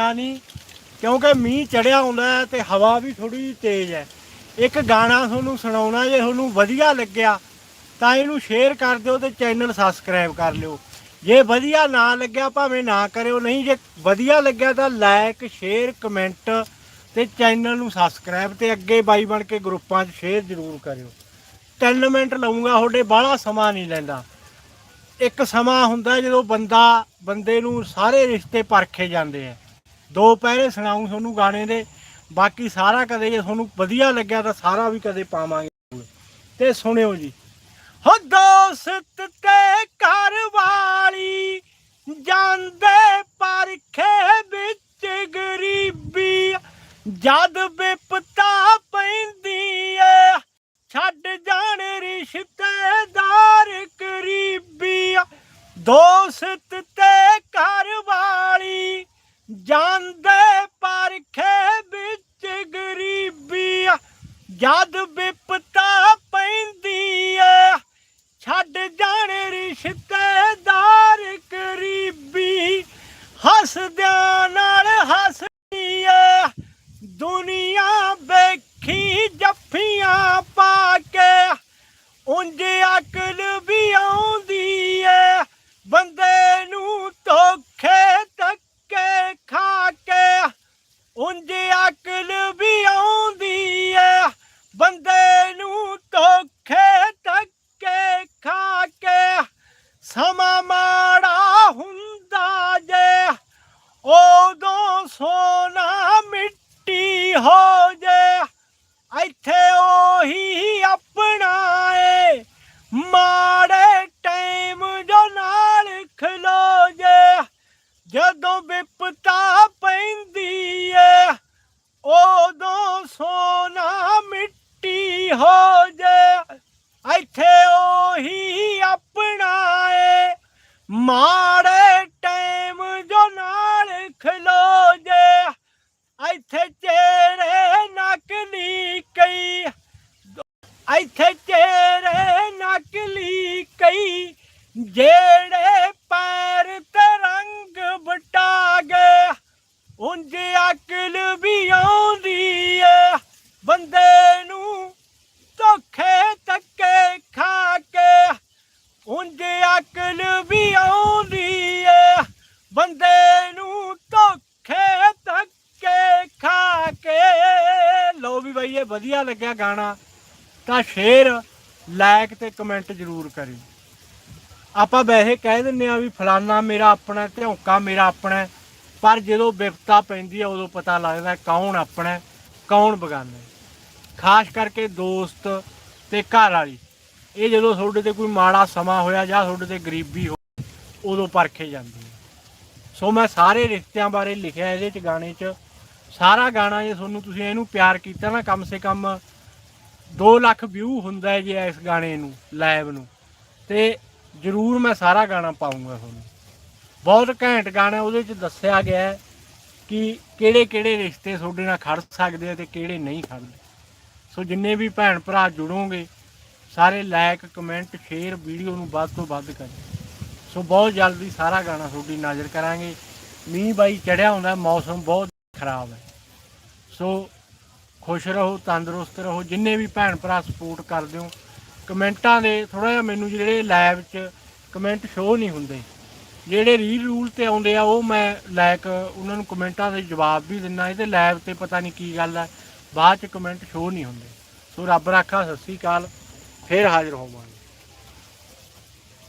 ਗਾਣਾ ਨਹੀਂ, ਕਿਉਂਕਿ ਮੀਂਹ ਚੜਿਆ ਹੁੰਦਾ ਹੈ ਤੇ ਹਵਾ ਵੀ ਥੋੜੀ ਤੇਜ਼ ਹੈ। ਇੱਕ ਗਾਣਾ ਤੁਹਾਨੂੰ ਸੁਣਾਉਣਾ, ਜੇ ਤੁਹਾਨੂੰ ਵਧੀਆ ਲੱਗਿਆ, ਤਾਂ ਇਹਨੂੰ ਸ਼ੇਅਰ ਕਰ ਦਿਓ ਤੇ ਚੈਨਲ ਸਬਸਕ੍ਰਾਈਬ ਕਰ ਲਿਓ। ਜੇ ਵਧੀਆ ਨਾ ਲੱਗਿਆ, ਭਾਵੇਂ ਨਾ ਕਰਿਓ, ਨਹੀਂ ਜੇ ਵਧੀਆ ਲੱਗਿਆ ਤਾਂ ਲਾਈਕ ਸ਼ੇਅਰ ਕਮੈਂਟ ਤੇ ਚੈਨਲ ਨੂੰ ਸਬਸਕ੍ਰਾਈਬ ਤੇ ਅੱਗੇ ਬਾਈ ਬਣ ਕੇ ਗਰੁੱਪਾਂ 'ਚ ਸ਼ੇਅਰ ਜ਼ਰੂਰ ਕਰਿਓ। 3 ਮਿੰਟ ਲਾਉਂਗਾ ਤੁਹਾਡੇ ਬਾਹਲਾ ਸਮਾਂ ਨਹੀਂ ਲੈਂਦਾ। ਇੱਕ ਸਮਾਂ ਹੁੰਦਾ ਜਦੋਂ ਬੰਦਾ, ਬੰਦੇ ਨੂੰ ਸਾਰੇ ਰਿਸ਼ਤੇ ਪਰਖੇ ਜਾਂਦੇ ਆ। ਦੋ ਪਹਿਰੇ ਸੁਣਾਉਂ ਤੁਹਾਨੂੰ ਗਾਣੇ ਦੇ, ਬਾਕੀ ਸਾਰਾ ਕਦੇ ਜੇ ਤੁਹਾਨੂੰ ਵਧੀਆ ਲੱਗਿਆ ਤਾਂ ਸਾਰਾ ਵੀ ਕਦੇ ਪਾਵਾਂਗੇ। ਤੇ ਸੁਣਿਓ ਜੀ। ਹੋ ਦੋਸਤ ਤੇ ਘਰ ਵਾਲੀ ਜਾਂਦੇ ਪਰਖੇ ਵਿੱਚ ਗਰੀਬੀ, ਜਦ ਬਿਪਤਾ ਪੈਂਦੀ ਏ, ਛੱਡ ਜਾਣ ਰਿਸ਼ਤੇਦਾਰ ਕਰੀਬੀ। ਦੋਸਤ ਜਦ ਬਿਪਤਾ ਪੈਂਦੀ ਏ ਛੱਡ ਜਾਣੇ ਰਿਸ਼ਤੇਦਾਰ ਕਰੀਬੀ। ਹੱਸਦਿਆਂ ਨਾਲ ਹੱਸਦੀ ਏ ਦੁਨੀਆ ਹੋ ਜੇ। ਇੱਥੇ ਉਹੀ ਆਪਣਾ ਏ। ਮਾੜੇ ਟਾਈਮ ਜੋ ਨਾਲ ਖਲੋ ਜੇ। ਜਦੋਂ ਵਿਪਤਾ ਪੈਂਦੀ ਏ, ਉਦੋਂ ਸੋਨਾ ਮਿੱਟੀ ਹੋ ਇੱਥੇ ਚਿਹਰੇ ਨਕਲੀ ਕਈ ਜਿਹੜੇ ਪੈਰ ਤੇ ਰੰਗ ਵਟਾ ਗਏ। ਉਂਝ ਅਕਲ ਵੀ ਆਉਂਦੀ ਏ। ਬੰਦੇ ਨੂੰ ਧੋਖੇ ਧੱਕੇ ਖਾ ਕੇ ਉਂਝ ਅਕਲ ਵੀ ਆਉਂਦੀ ਏ। ਬੰਦੇ ਨੂੰ ਧੋਖੇ ਧੱਕੇ ਖਾ ਕੇ। ਲੋ ਵੀ ਬਈ, ਇਹ ਵਧੀਆ ਲੱਗਿਆ ਗਾਣਾ। ਤਾਂ ਸ਼ੇਅਰ ਲਾਈਕ ਤੇ ਕਮੈਂਟ ਜ਼ਰੂਰ ਕਰੀ ਆਪਾਂ ਵੈਸੇ ਕਹਿ ਦਿੰਨੇ ਆ ਵੀ ਫਲਾਨਾ ਮੇਰਾ ਆਪਣਾ ਧਿਉਂਕਾ ਮੇਰਾ ਆਪਣਾ ਪਰ ਜਦੋਂ ਵਿਪਤਾ ਪੈਂਦੀ ਆ ਉਦੋਂ ਪਤਾ ਲੱਗਦਾ ਕੌਣ ਆਪਣਾ ਕੌਣ ਬਗਾਨਾ ਖਾਸ ਕਰਕੇ ਦੋਸਤ ਤੇ ਘਰ ਵਾਲੀ। ਇਹ ਜਦੋਂ ਤੁਹਾਡੇ ਤੇ ਕੋਈ ਮਾੜਾ ਸਮਾਂ ਹੋਇਆ ਜਾਂ ਤੁਹਾਡੇ ਤੇ ਗਰੀਬੀ ਹੋ, ਉਦੋਂ ਪਰਖੇ ਜਾਂਦੀ ਹੈ ਸੋ ਮੈਂ ਸਾਰੇ ਰਿਸ਼ਤਿਆਂ ਬਾਰੇ ਲਿਖਿਆ ਇਹਦੇ ਚ, ਗਾਣੇ ਚ। ਸਾਰਾ ਗਾਣਾ ਜੇ ਤੁਹਾਨੂੰ ਤੁਸੀਂ ਇਹਨੂੰ ਪਿਆਰ ਕੀਤਾ ਨਾ, ਕਮ ਸੇ ਕਮ 2 ਲੱਖ ਵਿਊ ਹੁੰਦਾ ਹੈ ਜੇ ਇਸ ਗਾਣੇ ਨੂੰ ਲਾਈਵ ਨੂੰ। ਤੇ ਜਰੂਰ ਮੈਂ ਸਾਰਾ ਗਾਣਾ ਪਾਉਂਗਾ ਤੁਹਾਨੂੰ। ਬਹੁਤ ਘੈਂਟ ਗਾਣਾ ਉਹਦੇ ਚ ਦੱਸਿਆ ਗਿਆ ਹੈ ਕਿ ਕਿਹੜੇ ਕਿਹੜੇ ਰਿਸ਼ਤੇ ਤੁਹਾਡੇ ਨਾਲ ਖੜ ਸਕਦੇ ਆ ਤੇ ਕਿਹੜੇ ਨਹੀਂ ਖੜਦੇ। ਸੋ ਜਿੰਨੇ ਵੀ ਭੈਣ ਭਰਾ ਜੁੜੋਗੇ, ਸਾਰੇ ਲਾਈਕ ਕਮੈਂਟ ਸ਼ੇਅਰ ਵੀਡੀਓ ਨੂੰ ਵੱਧ ਤੋਂ ਵੱਧ ਕਰਿਓ। ਸੋ ਬਹੁਤ ਜਲਦੀ ਸਾਰਾ ਗਾਣਾ ਤੁਹਾਡੀ ਨਜ਼ਰ ਕਰਾਂਗੇ। ਮੀਂਹ ਬਾਈ ਚੜਿਆ ਹੁੰਦਾ, ਮੌਸਮ ਬਹੁਤ ਖਰਾਬ ਹੈ। ਸੋ ਖੁਸ਼ ਰਹੋ, ਤੰਦਰੁਸਤ ਰਹੋ, ਜਿੰਨੇ ਵੀ ਭੈਣ ਭਰਾ ਸਪੋਰਟ ਕਰਦੇ ਹੋ, ਕਮੈਂਟਾਂ ਦੇ ਥੋੜਾ ਜਿਹਾ ਮੈਨੂੰ ਜਿਹੜੇ ਲਾਈਵ 'ਚ ਕਮੈਂਟ ਸ਼ੋ ਨਹੀਂ ਹੁੰਦੇ। ਜਿਹੜੇ ਰੀਲ ਰੂਲ ਤੇ ਆਉਂਦੇ ਆ, ਉਹ ਮੈਂ ਲਾਇਕ ਉਹਨਾਂ ਨੂੰ ਕਮੈਂਟਾਂ ਦੇ ਜਵਾਬ ਵੀ ਦਿੰਦਾ, ਇਹਦੇ ਲਾਈਵ ਤੇ ਪਤਾ ਨਹੀਂ ਕੀ ਗੱਲ ਹੈ ਬਾਅਦ 'ਚ ਕਮੈਂਟ ਸ਼ੋ ਨਹੀਂ ਹੁੰਦੇ। ਸੋ ਰੱਬ ਰਾਖਾ, ਸਤਿ ਸ੍ਰੀ ਅਕਾਲ, ਫੇਰ ਹਾਜ਼ਰ ਹੋਵਾਂਗੇ।